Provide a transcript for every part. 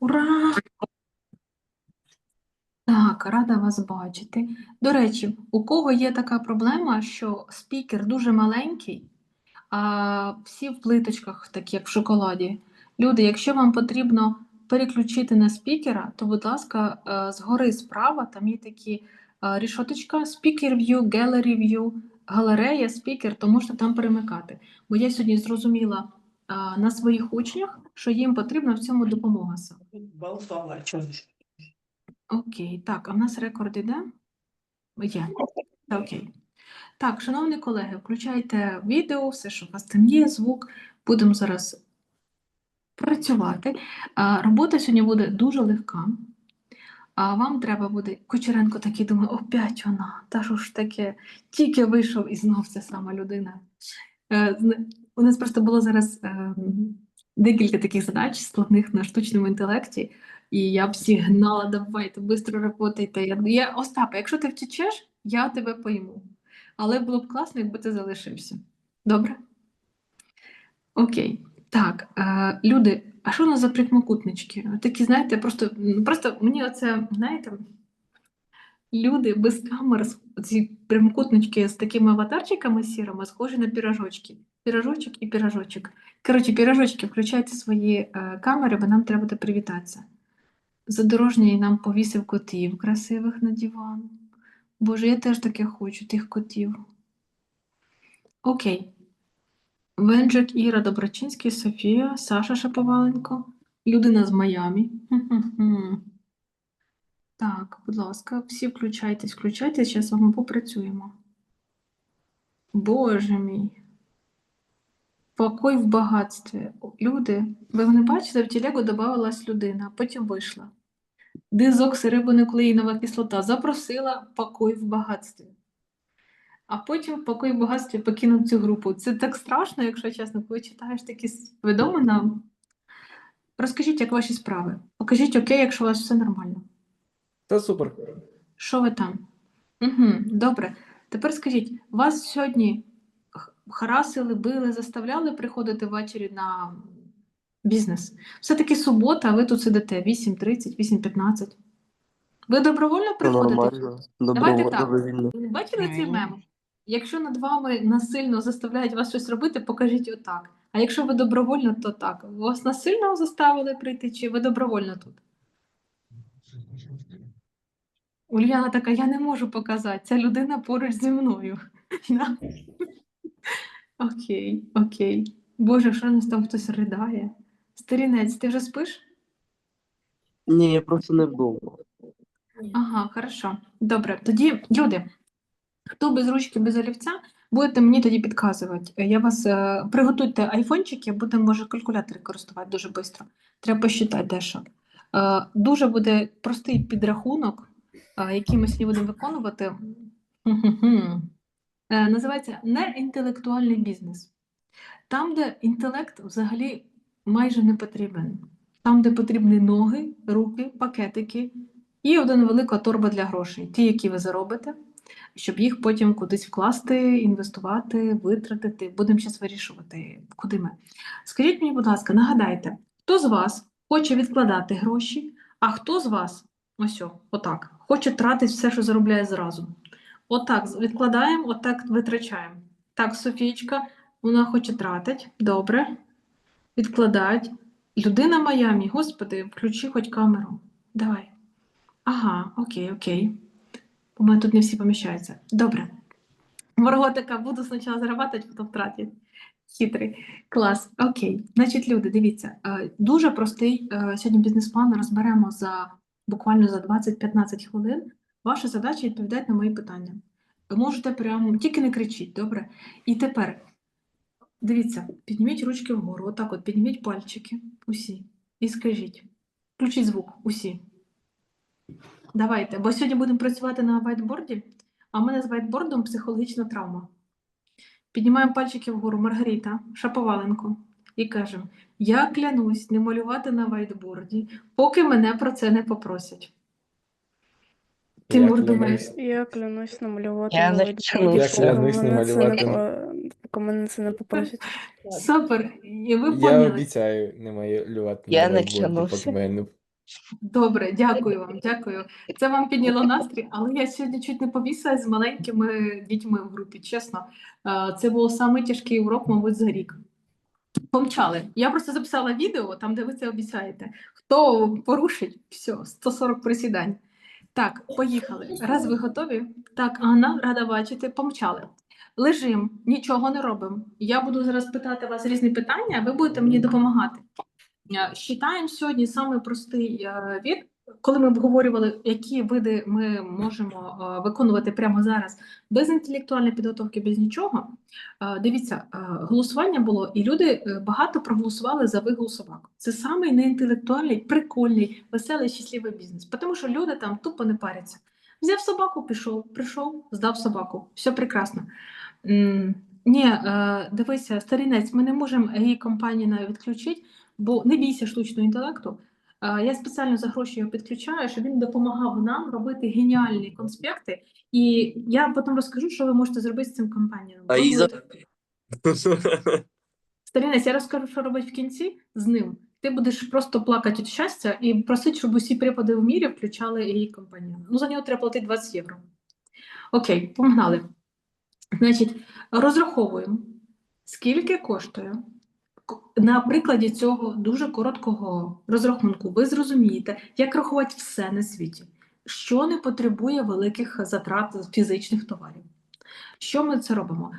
Ура! Так, рада вас бачити. До речі, у кого є така проблема, що спікер дуже маленький, а всі в плиточках, так як в шоколаді. Люди, якщо вам потрібно переключити на спікера, то, будь ласка, е, згори справа там є такі е, рішоточка Speaker View, Gallery View, галерея, спікер, то можете там перемикати. Бо я сьогодні зрозуміла на своїх учнях, що їм потрібна в цьому допомога саме. Болтала. Окей, так, а в нас рекорд іде? Є. Окей. Так, шановні колеги, включайте відео, все, що у вас там є, звук. Будемо зараз працювати. Робота сьогодні буде дуже легка. А вам треба буде. Кучеренко такий думає, опять вона, та що ж таке, тільки вийшов і знов ця сама людина. Е, У нас просто було зараз ем, декілька таких задач складних на штучному інтелекті, і я всіх гнала, давайте, швидко работайте. Я, я, Остапе, якщо ти втечеш, я тебе пойму. Але було б класно, якби ти залишився. Добре? Окей. Так, е, люди, а що у нас за прямокутнички? Такі, знаєте, просто, просто мені оце, знаєте, люди без камер, ці прямокутнички з такими аватарчиками сірими, схожі на пірожочки. Пірожочок і пірожочок. Коротше, пірожочки, включайте свої е, камери, бо нам треба привітатися. Задорожній нам повісив котів красивих на диван. Боже, я теж таке хочу, тих котів. Окей. Венджик, Іра Доброчинський, Софія, Саша Шаповаленко, людина з Майамі. Хм-хм-хм. Так, будь ласка, всі включайтесь, включайтесь, зараз з попрацюємо. Боже мій. Покой в багатстві. Люди, ви не бачите, в тілегу додавалась людина, потім вийшла. Дезоксирибонуклеїнова кислота запросила покой в багатстві. А потім покой в багатстві покинув цю групу. Це так страшно, якщо чесно, коли читаєш такі повідомлення. Розкажіть, як ваші справи. Покажіть окей, якщо у вас все нормально. Та супер. Що ви там? Угу, добре. Тепер скажіть, вас сьогодні харасили, били, заставляли приходити ввечері на бізнес? Все-таки субота, а ви тут сидите 8.30, 8.15. Ви добровольно приходите? Нормально. Давайте Добро, так. Бачили цей мем? Якщо над вами насильно заставляють вас щось робити, покажіть отак. А якщо ви добровольно, то так. Вас насильно заставили прийти, чи ви добровольно тут? Ульяна така, я не можу показати, ця людина поруч зі мною. Окей, окей. Боже, що у нас там хтось ридає? Старінець, ти вже спиш? Ні, я просто не вдома. Ага, хорошо. Добре. Тоді, люди, хто без ручки, без олівця, будете мені тоді підказувати. Я вас е, приготуйте айфончики, будемо, може, калькулятори користувати дуже швидко. Треба посчитати дещо. Е, дуже буде простий підрахунок, е, який ми сьогодні будемо виконувати. Е, називається неінтелектуальний бізнес. Там, де інтелект взагалі майже не потрібен. Там, де потрібні ноги, руки, пакетики і один велика торба для грошей, ті, які ви заробите, щоб їх потім кудись вкласти, інвестувати, витратити. Будемо зараз вирішувати, куди ми. Скажіть мені, будь ласка, нагадайте, хто з вас хоче відкладати гроші, а хто з вас, ось отак, хоче тратити все, що заробляє зразу. Отак відкладаємо, отак витрачаємо. Так, Софійчка, вона хоче тратить, добре. Відкладать. Людина Майамі, господи, включи хоч камеру. Давай. Ага, окей, окей. У мене тут не всі поміщаються. Добре. Морготика, буду спочатку зарабатувати, потім втратити. Хитрий. Клас. Окей. Значить, люди, дивіться, е, дуже простий е, сьогодні бізнес-план розберемо за буквально за 20-15 хвилин. Ваша задача відповідати на мої питання. Можете прямо, тільки не кричіть, добре? І тепер, дивіться, підніміть ручки вгору, отак от, підніміть пальчики, усі, і скажіть, включіть звук, усі. Давайте, бо сьогодні будемо працювати на вайтборді, а в мене з вайтбордом психологічна травма. Піднімаємо пальчики вгору, Маргарита, Шаповаленко, і кажемо: Я клянусь не малювати на вайтборді, поки мене про це не попросять. Тимур, Я клянусь. Я клянусь намалювати Я не клянусь. Я не малювати. Поки мене це не попросять. супер, і ви Я поняли. обіцяю не малювати Я на не вайтборді, клянусь. поки мене не Добре, дякую вам, дякую. Це вам підняло настрій, але я сьогодні чуть не повісила з маленькими дітьми в групі, чесно. Е, Це був самий тяжкий урок, мабуть, за рік. Помчали. Я просто записала відео, там, де ви це обіцяєте. Хто порушить, все, 140 присідань. Так, поїхали. Раз ви готові? Так, Анна, рада бачити. Помчали. Лежим, нічого не робимо. Я буду зараз питати вас різні питання, а ви будете мені допомагати. Е, Считаємо сьогодні самий простий е, від, коли ми обговорювали, які види ми можемо е, виконувати прямо зараз без інтелектуальної підготовки, без нічого. Дивіться, голосування було, і люди багато проголосували за вигул собак. Це самий неінтелектуальний, прикольний, веселий, щасливий бізнес, тому що люди там тупо не паряться. Взяв собаку, пішов, прийшов, здав собаку. Все прекрасно. Ні, дивися, старінець, ми не можемо її компанію навіть відключити, бо не бійся штучного інтелекту. Я спеціально за гроші його підключаю, щоб він допомагав нам робити геніальні конспекти. І я потім розкажу, що ви можете зробити з цим компанією. А їх за- Старінець, я розкажу, що робити в кінці з ним. Ти будеш просто плакати від щастя і просити, щоб усі препади в мірі включали її компанію. Ну, за нього треба платити 20 євро. Окей, погнали. Значить, розраховуємо, скільки коштує. На прикладі цього дуже короткого розрахунку ви зрозумієте, як рахувати все на світі, що не потребує великих затрат фізичних товарів. Що ми це робимо?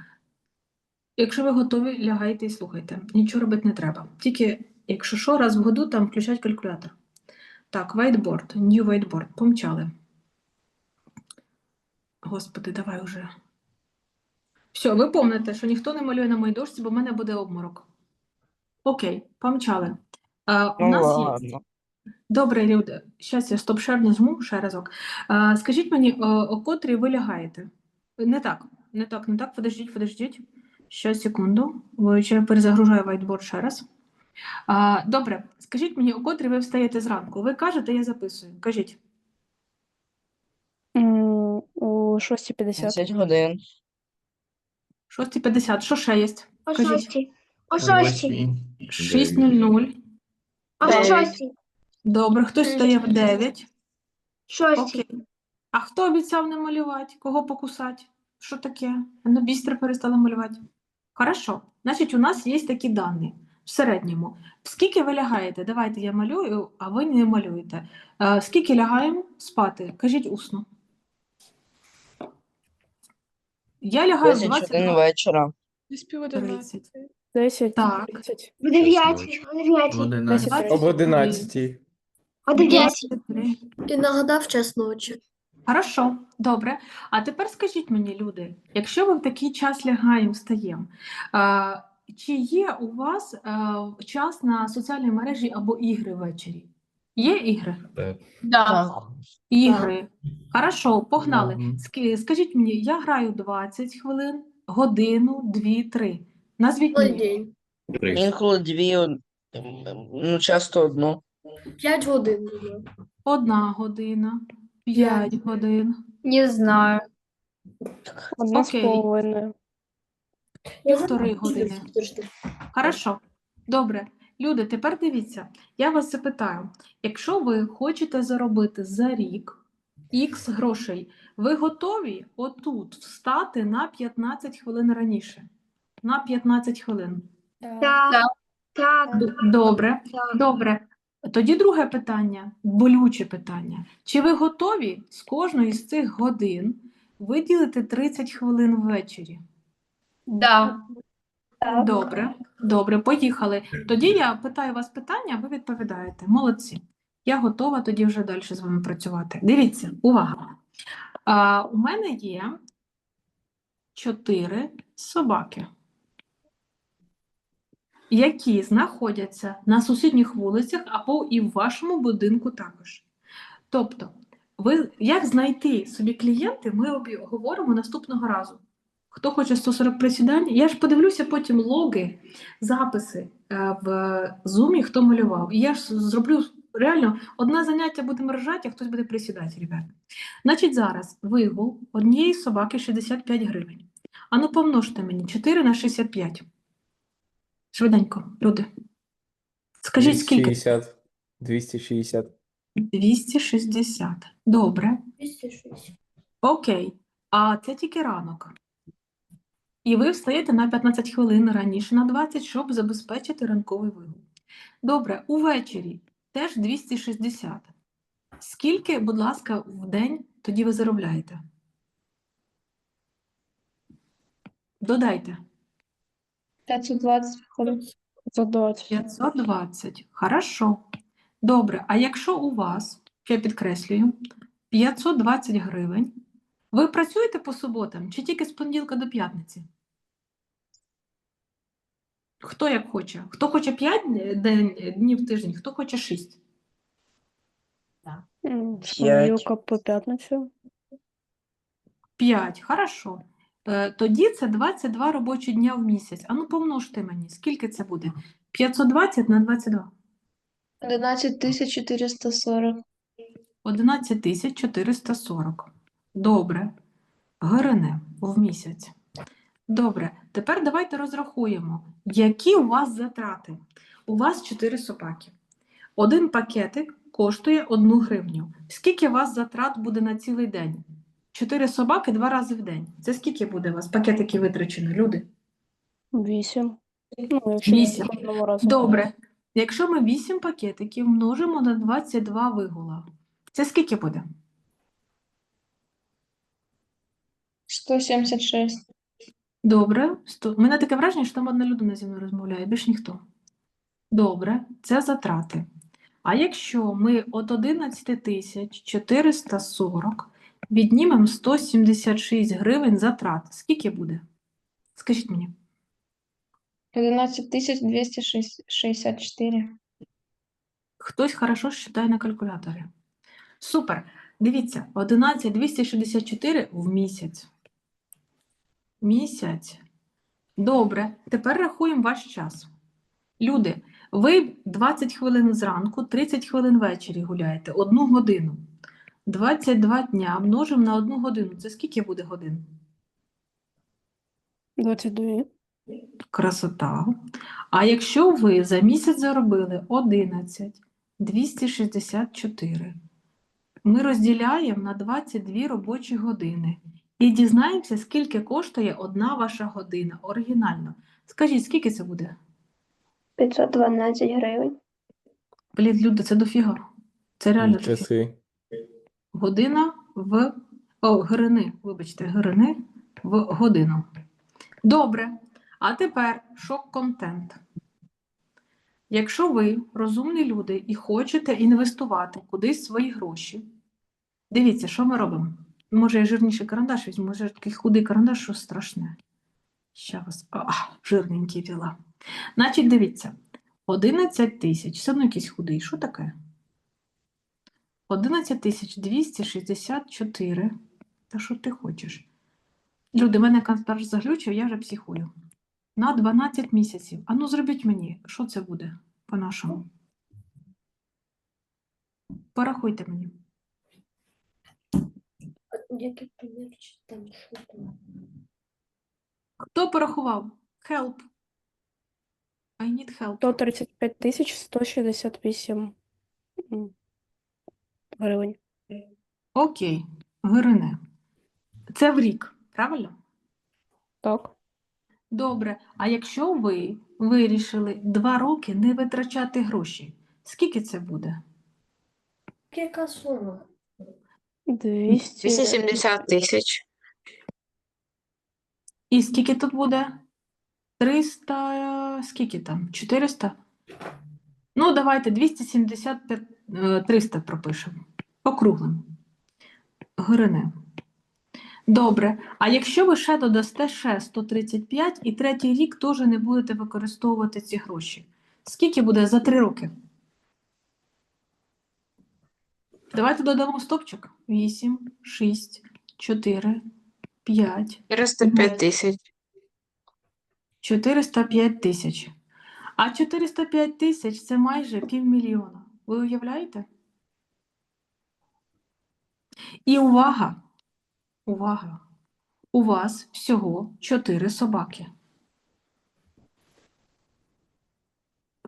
Якщо ви готові, лягайте і слухайте. Нічого робити не треба. Тільки, якщо що, раз в году там включать калькулятор. Так, whiteboard, new whiteboard, помчали. Господи, давай уже. Все, ви помните, що ніхто не малює на моїй дошці, бо в мене буде обморок. Окей, помчали. А, у Ну нас є. ладно. Добре, люди. Щас я стоп-шер нажму ще разок. А, скажіть мені, о, о котрій ви лягаєте? Не так, не так, не так. Подождіть, подождіть. Ще секунду. Ви ще перезагружаю whiteboard ще раз. А, добре, скажіть мені, о котрій ви встаєте зранку? Ви кажете, я записую. Кажіть. М, У 6.50. 10 годин. 6.50. Що ще є? О Кажіть. шостій. О шостій. 6.00. О Дев'ять. шостій. Добре, хтось встає в 9. Шостій. Окей. А хто обіцяв не малювати? Кого покусати? Що таке? Ну, бістро перестали малювати. Хорошо. Значить, у нас є такі дані в середньому. Скільки ви лягаєте? Давайте я малюю, а ви не малюєте. Е, скільки лягаємо спати? Кажіть усно. Я лягаю в 10 годин вечора. Десь 30. 10, Так. 30. В дев'ятій. О дев'ятій. Одинадцять. Об 11. О дев'ятій. 23. І нагадав час ночі. Хорошо, добре. А тепер скажіть мені, люди, якщо ви в такий час лягаємо, встаємо, а, чи є у вас а, час на соціальній мережі або ігри ввечері? Є ігри? Так. Ігри. Хорошо, погнали. Мгм. Скажіть мені, я граю 20 хвилин, годину, дві, три. Назвіть мені. день. Інколи дві, од- ну часто одну. П'ять годин. було. Одна година, п'ять годин. Не знаю. Одна з Окей. половиною. Півтори години. Хорошо, добре. Люди, тепер дивіться, я вас запитаю, якщо ви хочете заробити за рік Х грошей, ви готові отут встати на 15 хвилин раніше? На 15 хвилин. Так. Так. Добре, Так. добре. Тоді друге питання, болюче питання. Чи ви готові з кожної з цих годин виділити 30 хвилин ввечері? Да. Добре, добре, поїхали. Тоді я питаю вас питання, а ви відповідаєте. Молодці. Я готова тоді вже далі з вами працювати. Дивіться, увага. А, у мене є чотири собаки, які знаходяться на сусідніх вулицях або і в вашому будинку також. Тобто, ви, як знайти собі клієнти, ми обі- говоримо наступного разу. Хто хоче 140 присідань, я ж подивлюся потім логи, записи е, в Zoom, хто малював. І я ж зроблю реально одне заняття будемо ржати, а хтось буде присідати, ребята. Значить, зараз вигул однієї собаки 65 гривень. Ану, помножте мені 4 на 65. Швиденько, люди. Скажіть, скільки? 260. 260. 260. Добре. 260. Окей. А це тільки ранок. І ви встаєте на 15 хвилин раніше на 20, щоб забезпечити ранковий вигул. Добре, увечері теж 260. Скільки, будь ласка, в день тоді ви заробляєте? Додайте. 520 виходить. За 20. 520. Хорошо. Добре. А якщо у вас, що я підкреслюю, 520 гривень, ви працюєте по суботам чи тільки з понеділка до п'ятниці? Хто як хоче? Хто хоче 5 день, днів в тиждень, хто хоче 6? М, понеділка по п'ятницю. 5. Хорошо. Е, Тоді це 22 робочі дня в місяць. А ну помножте мені, скільки це буде? 520 на 22. 11 440. 11 440. Добре. Гривне в місяць. Добре. Тепер давайте розрахуємо, які у вас затрати. У вас 4 собаки. Один пакетик коштує 1 гривню. Скільки у вас затрат буде на цілий день? 4 собаки два рази в день. Це скільки буде у вас пакетиків витрачено, люди? 8. Ну, Вісім. кожного разу. Добре. Якщо ми 8 пакетиків множимо на 22 вигула, це скільки буде? 176. Добре. Сто... У мене таке враження, що там одна людина зі мною розмовляє, більш ніхто. Добре, це затрати. А якщо ми від 11 тисяч 440 віднімемо 176 гривень затрат, скільки буде? Скажіть мені. 11 264. Хтось хорошо считає на калькуляторі. Супер. Дивіться, 11264 в місяць. Місяць. Добре. Тепер рахуємо ваш час. Люди, ви 20 хвилин зранку, 30 хвилин ввечері гуляєте, одну годину. 22 дня множимо на одну годину. Це скільки буде годин? 22. Красота. А якщо ви за місяць заробили 11 264, ми розділяємо на 22 робочі години і дізнаємося, скільки коштує одна ваша година оригінально. Скажіть, скільки це буде? 512 гривень. Блін, люди, це дофіга. Це реально дофіга. Часи. Година в. О, грини, вибачте, грини в годину. Добре. А тепер шок-контент. Якщо ви розумні люди і хочете інвестувати кудись свої гроші, дивіться, що ми робимо. Може, я жирніший карандаш візьму, може, такий худий карандаш, що страшне. Ща вас. А, жирненький взяла. Значить, дивіться, 11 тисяч, все одно якийсь худий. Що таке? 11 264. Та що ти хочеш? Люди, мене конспект заглючив, я вже психую. На 12 місяців. А ну зробіть мені, що це буде по-нашому? Порахуйте мені. Який примір там що? Хто порахував? Help. I need help. 135 168 м, гривень. Окей, Гирине. Це в рік, правильно? Так. Добре. А якщо ви вирішили два роки не витрачати гроші, скільки це буде? Яка сума? 200. 270 тисяч. І скільки тут буде? 300, скільки там? 400? Ну, давайте 275, е, 300 пропишемо. Округлим. Грине. Добре. А якщо ви ще додасте ще 135 і третій рік теж не будете використовувати ці гроші, скільки буде за три роки? Давайте додамо стопчик. 8, 6, 4, 5, 405 тисяч. 405 тисяч. А 405 тисяч це майже півмільйона. Ви уявляєте? І увага! Увага! У вас всього 4 собаки.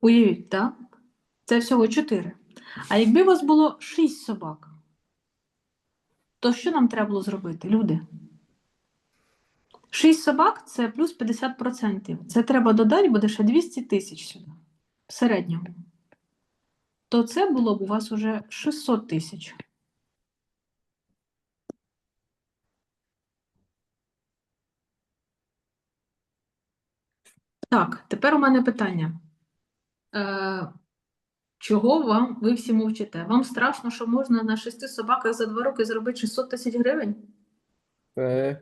Уявіть, так? Це всього 4. А якби у вас було 6 собак, то що нам треба було зробити, люди? 6 собак це плюс 50%. Це треба додати, буде ще 200 тисяч сюди, в середньому. То це було б у вас уже 600 тисяч. Так, тепер у мене питання. Е, чого вам ви всі мовчите? Вам страшно, що можна на шести собаках за два роки зробити 600 тисяч гривень? Це,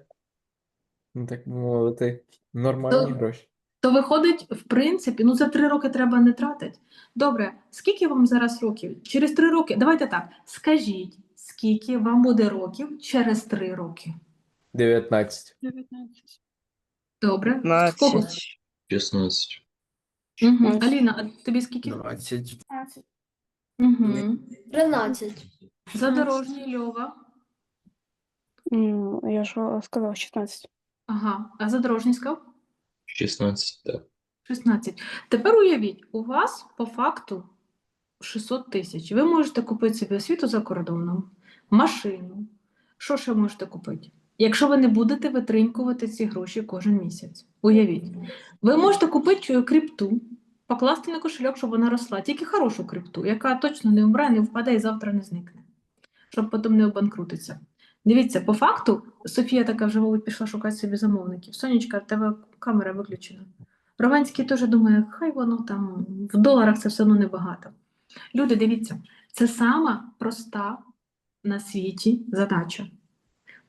ну так би мовити, нормальні То- гроші. То виходить, в принципі, ну за три роки треба не тратити. Добре, скільки вам зараз років? Через три роки, давайте так, скажіть, скільки вам буде років через три роки? 19. Добре. Кого? 15. 16. Угу. Аліна, а тобі скільки? 20. Угу. 13. Задорожній Льова. М, Я ж сказав 16. Ага. А задорожній сказав? 16, так. 16. Тепер уявіть, у вас по факту 600 тисяч. Ви можете купити собі освіту за кордоном, машину. Що ще можете купити? Якщо ви не будете витринькувати ці гроші кожен місяць. Уявіть. Ви можете купити крипту, покласти на кошельок, щоб вона росла, тільки хорошу крипту, яка точно не вмре, не впаде і завтра не зникне, щоб потім не обанкрутиться. Дивіться, по факту, Софія така вже мабуть, пішла шукати собі замовників. Сонечка, в тебе камера виключена. Романський теж думає, хай воно там в доларах це все одно небагато. Люди, дивіться, це сама проста на світі задача.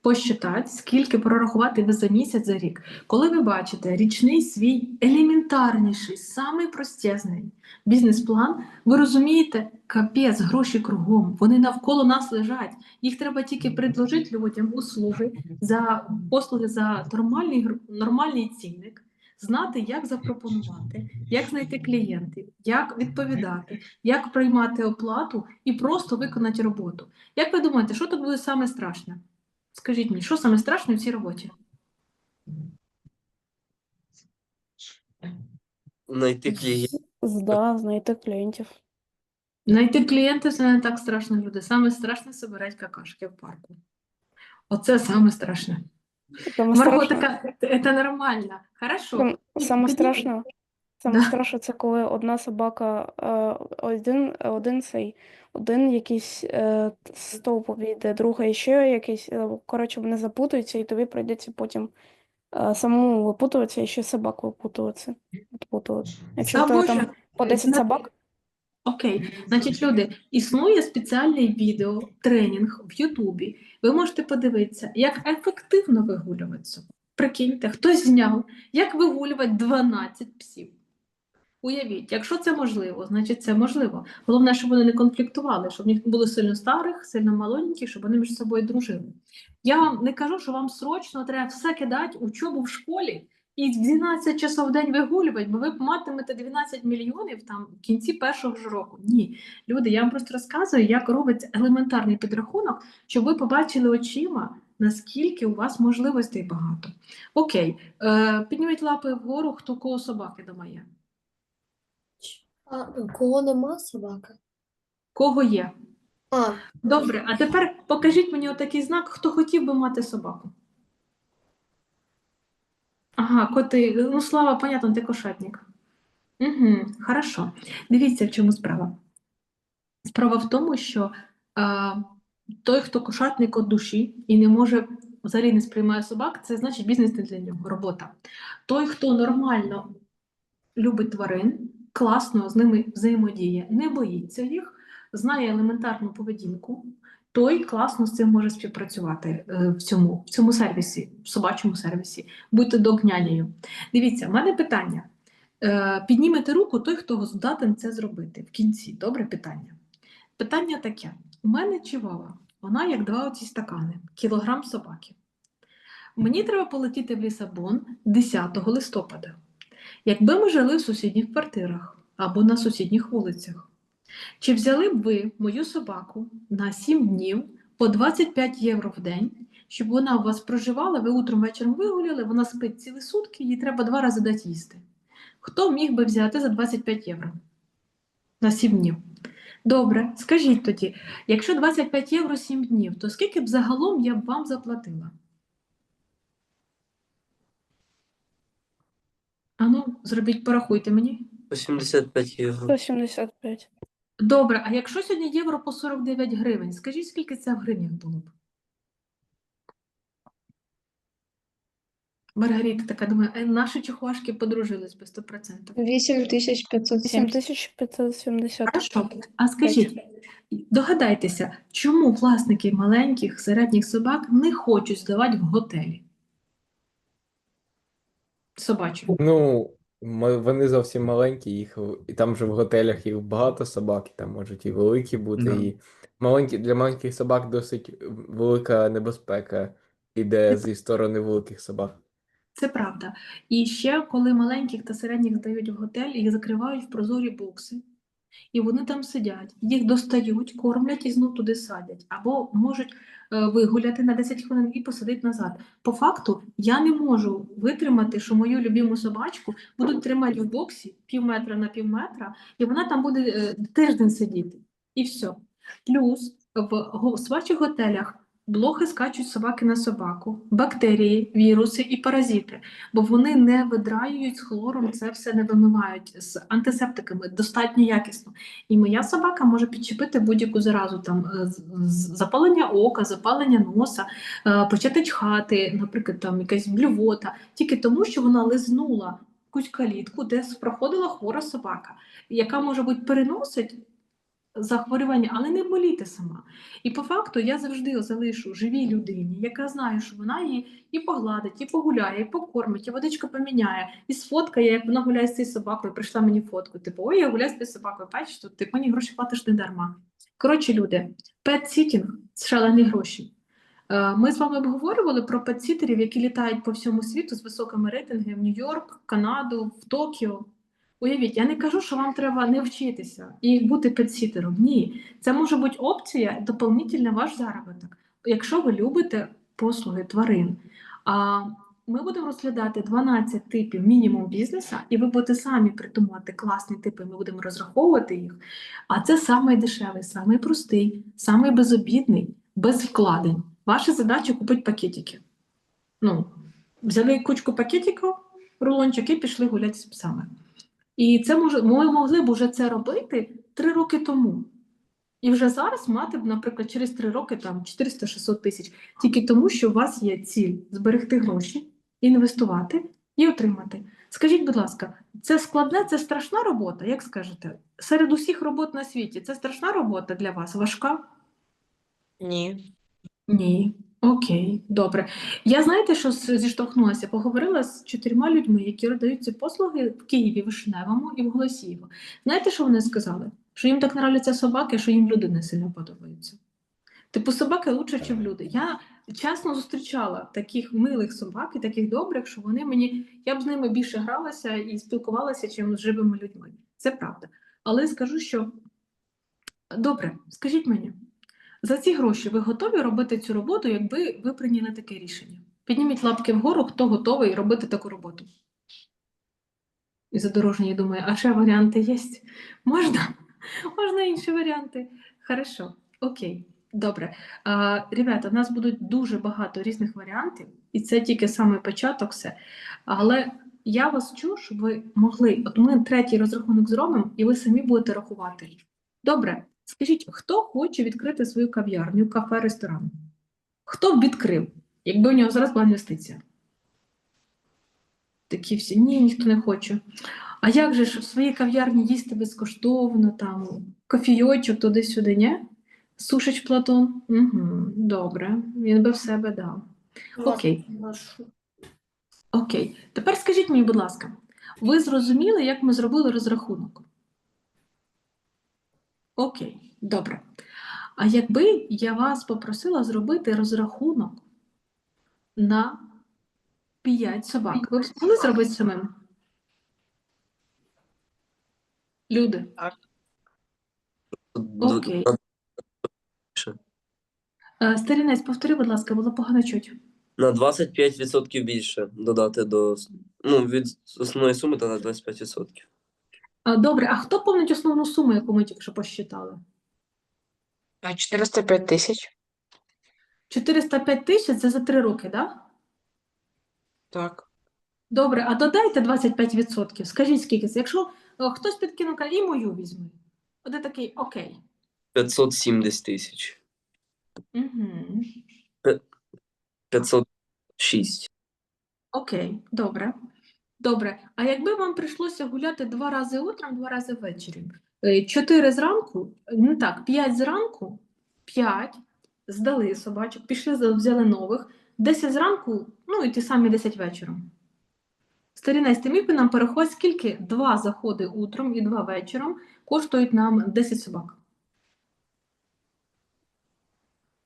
Посчитати, скільки прорахувати ви за місяць, за рік. Коли ви бачите річний свій елементарніший, самий простезний бізнес-план, ви розумієте, капець, гроші кругом, вони навколо нас лежать. Їх треба тільки предложити людям услуги за послуги за нормальний, нормальний цінник, знати, як запропонувати, як знайти клієнтів, як відповідати, як приймати оплату і просто виконати роботу. Як ви думаєте, що тут буде саме страшне? Скажіть мені, що саме страшне в цій роботі? Знайти клієнт. Да, знайти клієнтів. Знайти клієнтів це не так страшно, люди. Саме страшне собирати какашки в парку. Оце саме страшне. Саме Марго страшне, така, це нормально. Хорошо. сам- саме Тоді- страшне, Саме Да. це коли одна собака, е, один, один цей, один якийсь е, т- стовп обійде, друга ще якийсь. е, Коротше, вони запутаються, і тобі прийдеться потім е, самому випутуватися і ще собак випутуватися. Відпутувати. Якщо в тебе Або там по 10 Зна- собак, Окей, значить, люди, існує спеціальний відео, тренінг в Ютубі. Ви можете подивитися, як ефективно вигулювати собак. Прикиньте, хтось зняв, як вигулювати 12 псів. Уявіть, якщо це можливо, значить це можливо. Головне, щоб вони не конфліктували, щоб в них не було сильно старих, сильно маленьких, щоб вони між собою дружили. Я вам не кажу, що вам срочно треба все кидати учобу в школі і 12 часов в день вигулювати, бо ви матимете 12 мільйонів там в кінці першого ж року. Ні, люди, я вам просто розказую, як робиться елементарний підрахунок, щоб ви побачили очима, наскільки у вас можливостей багато. Окей, е, підніміть лапи вгору, хто кого собаки дома є. А кого нема собака? Кого є? А, Добре, а тепер покажіть мені отакий знак, хто хотів би мати собаку. Ага, коти. Ну, Слава, понятно, ти кошатник. Угу, хорошо. Дивіться, в чому справа. Справа в тому, що а, той, хто кошатник від душі і не може взагалі не сприймає собак, це значить бізнес не для нього, робота. Той, хто нормально любить тварин, класно з ними взаємодіє, не боїться їх, знає елементарну поведінку, той класно з цим може співпрацювати е, в цьому, в цьому сервісі, в собачому сервісі, бути догнянею. Дивіться, в мене питання. Е, Піднімете руку той, хто здатен це зробити в кінці. Добре питання. Питання таке: у мене чивава, вона як два оці стакани, кілограм собаки. Мені треба полетіти в Лісабон 10 листопада. Якби ми жили в сусідніх квартирах або на сусідніх вулицях, чи взяли б ви мою собаку на 7 днів по 25 євро в день, щоб вона у вас проживала, ви утром вечором вигуляли, вона спить цілі сутки, їй треба два рази дати їсти. Хто міг би взяти за 25 євро на 7 днів? Добре, скажіть тоді, якщо 25 євро 7 днів, то скільки б загалом я б вам заплатила? Ану, зробіть, порахуйте мені. 85 євро. 175. Добре, а якщо сьогодні євро по 49 гривень, скажіть, скільки це в гривнях було б? Маргарита така думає, «Е, наші чухвашки подружились би 100%. 8570. 7570. Хорошо. А скажіть, догадайтеся, чому власники маленьких середніх собак не хочуть здавати в готелі? Собачі. Ну, м- вони зовсім маленькі, їх в- і там же в готелях їх багато собак, і там можуть і великі бути, Да. і маленькі для маленьких собак досить велика небезпека іде зі сторони великих собак. Це правда. І ще, коли маленьких та середніх здають в готель, їх закривають в прозорі бокси, і вони там сидять, їх достають, кормлять і знов туди садять. Або можуть е, вигуляти на 10 хвилин і посадити назад. По факту, я не можу витримати, що мою любиму собачку будуть тримати в боксі пів метра на пів метра, і вона там буде е, тиждень сидіти. І все. Плюс в собачих готелях блохи скачуть собаки на собаку, бактерії, віруси і паразити, бо вони не видраюють з хлором, це все не вимивають з антисептиками достатньо якісно. І моя собака може підчепити будь-яку заразу, там е, запалення ока, запалення носа, е, почати чхати, наприклад, там якась блювота, тільки тому, що вона лизнула якусь калітку, де проходила хвора собака, яка, може бути, переносить захворювання, але не боліти сама. І по факту я завжди залишу живій людині, яка знає, що вона її і погладить, і погуляє, і покормить, і водичку поміняє, і сфоткає, як вона гуляє з цією собакою. Прийшла мені фотку. Типу, ой, я гуляю з цією собакою, бачиш, тут ти мені гроші платиш не дарма. Коротше, люди, пет-сітінг – шалені гроші. Е, Ми з вами обговорювали про пет-сітерів, які літають по всьому світу з високими рейтингами в Нью-Йорк, Канаду, в Токіо. Уявіть, я не кажу, що вам треба не вчитися і бути пет-сітером. Ні, це може бути опція доповнительна ваш заробіток, якщо ви любите послуги тварин. А ми будемо розглядати 12 типів мінімум бізнесу, і ви будете самі придумувати класні типи, ми будемо розраховувати їх. А це самий дешевий, самий простий, самий безобідний, без вкладень. Ваша задача купити пакетики. Ну, взяли кучку пакетиків, рулончик і пішли гуляти з псами. І це може, ми могли б уже це робити три роки тому. І вже зараз мати б, наприклад, через три роки там 400-600 тисяч, тільки тому, що у вас є ціль зберегти гроші, інвестувати і отримати. Скажіть, будь ласка, це складне, це страшна робота, як скажете? Серед усіх робот на світі це страшна робота для вас? Важка? Ні. Ні. Окей, добре. Я знаєте, що з- зіштовхнулася? Поговорила з чотирма людьми, які надають ці послуги в Києві, Вишневому і в Голосіїво. Знаєте, що вони сказали? Що їм так нравляться собаки, що їм люди не сильно подобаються. Типу, собаки лучше, ніж люди. Я чесно зустрічала таких милих собак і таких добрих, що вони мені, я б з ними більше гралася і спілкувалася, чим з живими людьми. Це правда. Але скажу, що добре, скажіть мені, за ці гроші ви готові робити цю роботу, якби ви прийняли таке рішення? Підніміть лапки вгору, хто готовий робити таку роботу. І задорожній думає, а ще варіанти є? Можна? Можна інші варіанти. Хорошо, окей, добре. А, ребята, у нас будуть дуже багато різних варіантів, і це тільки саме початок все. Але я вас чую, щоб ви могли. От ми третій розрахунок зробимо, і ви самі будете рахувати. Добре, скажіть, хто хоче відкрити свою кав'ярню, кафе, ресторан? Хто б відкрив, якби у нього зараз була інвестиція? Такі всі, ні, ніхто не хоче. А як же ж в своїй кав'ярні їсти безкоштовно, там кофійочок туди-сюди, ні? Сушич Платон? Угу, добре, він би в себе дав. Окей. Окей. Тепер скажіть мені, будь ласка, ви зрозуміли, як ми зробили розрахунок? Окей, добре. А якби я вас попросила зробити розрахунок на 5 собак, ви б змогли зробити самим? Люди. Окей. Е, Старінець, повтори, будь ласка, було погано чуть. На 25% більше додати до ну, від основної суми та на 25%. Добре, а хто помнить основну суму, яку ми тільки що посчитали? 405 тисяч? 405 тисяч це за 3 роки, так? Да? Так. Добре, а додайте 25%. Скажіть, скільки це? Якщо о, хтось підкинув, каже, і мою візьми. Я такий, окей. 570 тисяч. Угу. 506. Окей, добре. Добре. А якби вам прийшлося гуляти два рази утром, два рази ввечері? Е, Чотири зранку, не так, п'ять зранку, п'ять, здали собачок, пішли, взяли нових, 10 зранку, ну і ті самі 10 вечором. Старінець, ти міг би нам порахувати, скільки два заходи утром і два вечором коштують нам 10 собак?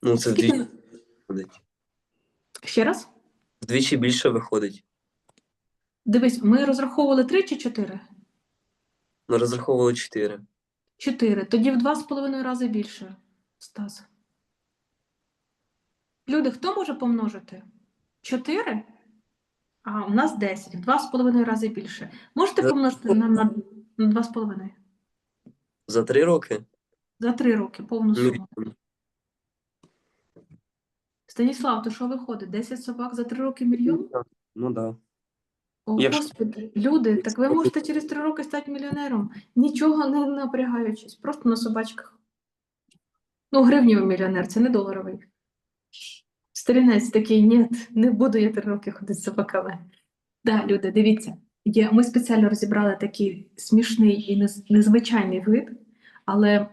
Ну, це Скільки? вдвічі виходить. Ще раз? Вдвічі більше виходить. Дивись, ми розраховували 3 чи 4? Ми розраховували 4. Чотири. Тоді в два з половиною рази більше, Стас. Люди, хто може помножити? Чотири? А, у нас 10. В два з половиною рази більше. Можете Да. помножити на, на, на два з половиною? За 3 роки? За три роки, повну суму. Станіслав, то що виходить? 10 собак за три роки мільйон? Ну так. Да. О, Якщо- Господи, люди, так ви можете через три роки стати мільйонером, нічого не напрягаючись, просто на собачках. Ну, гривневий мільйонер, це не доларовий. Старінець такий, ні, не буду я три роки ходити з собаками. Да, люди, дивіться, є, ми спеціально розібрали такий смішний і нез- незвичайний вид, але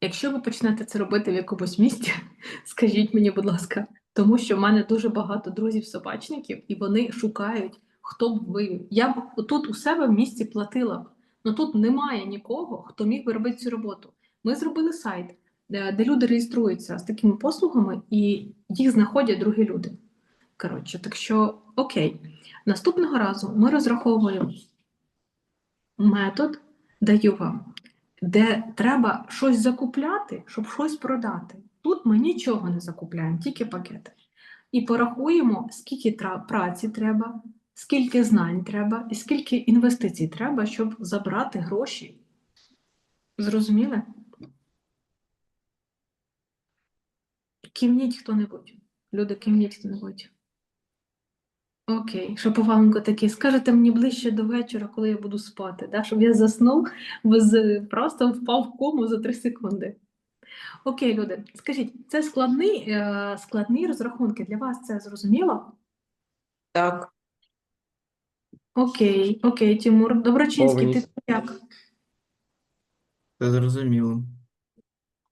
якщо ви почнете це робити в якомусь місті, скажіть мені, будь ласка, тому що в мене дуже багато друзів-собачників, і вони шукають, хто б вивів. Я б тут у себе в місті платила б, але тут немає нікого, хто міг би робити цю роботу. Ми зробили сайт, де, де люди реєструються з такими послугами, і їх знаходять другі люди. Коротше, так що окей. Наступного разу ми розраховуємо метод, даю вам, де треба щось закупляти, щоб щось продати. Тут ми нічого не закупляємо, тільки пакети. І порахуємо, скільки праці треба, скільки знань треба і скільки інвестицій треба, щоб забрати гроші. Зрозуміли? Кивніть хто-небудь. Люди, кивніть хто-небудь. Окей, Шаповаленко такий, скажете мені ближче до вечора, коли я буду спати, да? щоб я заснув, без, просто впав в кому за 3 секунди. Окей, люди, скажіть, це складний, е, складні розрахунки. Для вас це зрозуміло? Так. Окей, окей, Тимур. Доброчинський, ти Повністю. як? Це зрозуміло.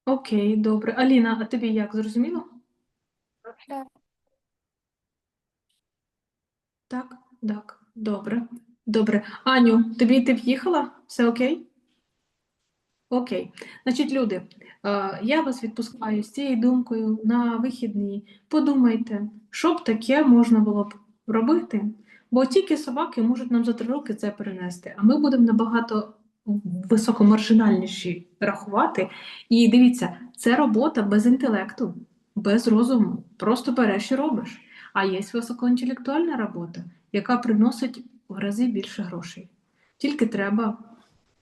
Окей, добре. Аліна, а тобі як? Зрозуміло? Так. Так, так, добре. Добре. Аню, тобі ти в'їхала? Все окей? Окей. Значить, люди, е, я вас відпускаю з цією думкою на вихідні. Подумайте, що б таке можна було б робити, бо тільки собаки можуть нам за три роки це перенести, а ми будемо набагато високомаржинальніші рахувати. І дивіться, це робота без інтелекту, без розуму. Просто береш і робиш. А є високоінтелектуальна робота, яка приносить в рази більше грошей. Тільки треба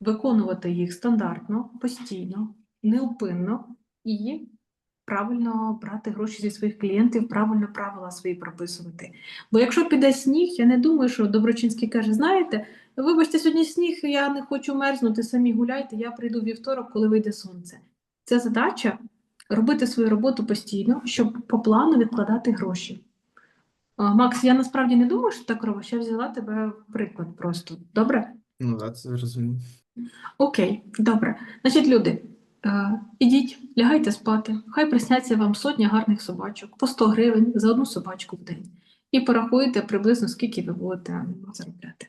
виконувати їх стандартно, постійно, неупинно і правильно брати гроші зі своїх клієнтів, правильно правила свої прописувати. Бо якщо піде сніг, я не думаю, що Доброчинський каже: знаєте, вибачте, сьогодні сніг, я не хочу мерзнути, самі гуляйте, я прийду вівторок, коли вийде сонце. Це задача робити свою роботу постійно, щоб по плану відкладати гроші. Макс, я насправді не думаю, що так робиш. Я взяла тебе в приклад просто. Добре? Ну, так, це зрозуміло. Окей, добре. Значить, люди, е, ідіть, лягайте спати. Хай присняться вам сотня гарних собачок по 100 гривень за одну собачку в день. І порахуйте приблизно, скільки ви будете заробляти.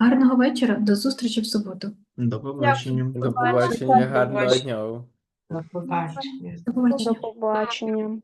Гарного вечора, до зустрічі в суботу. До побачення. До побачення, гарного дня. До побачення. До побачення. До побачення.